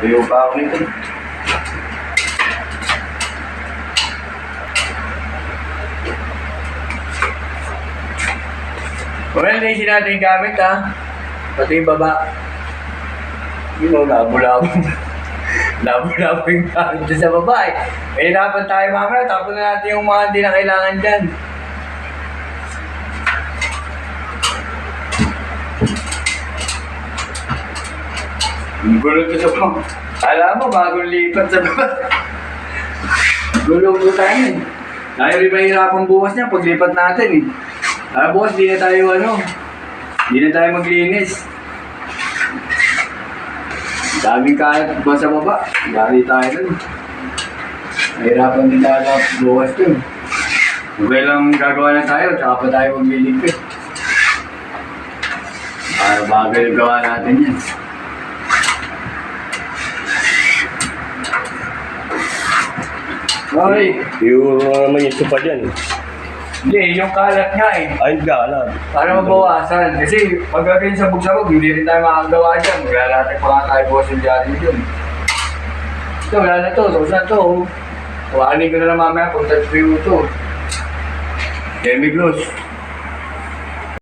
Tuyo pa ako nito. Well, naisip natin yung gamit ha. Pati yung baba. Yun know, labo-labo. labo-labo yung gamit dyan sa baba eh. May hirapan tayo mamaya. Tapos na natin yung mga hindi na kailangan dyan. Gulo ko sa pang. Alam mo, bagong lipat sa baba. Gulo ko tayo. Tayo rin mahirapan bukas niya paglipat natin eh. Ah, bukas di na tayo ano. Di na tayo maglinis. Daming kalat ba sa baba. Dari tayo dun. Mahirapan din tayo bukas dun. Okay lang gagawa na tayo, tsaka pa tayo magliligpit. Para bagay yung gawa natin yan. Okay. Yung naman yung sopa dyan. Hindi, yung kalat nga eh. Ay, gala. Para mabawasan. Kasi pag gagawin sa bugsabog, hindi rin tayo makagawa dyan. Maglalate pa nga tayo boss yung dyan dyan. Ito, wala na to. Tapos na to. Kuhanin ko na lang mamaya touch view to. Demi gloss.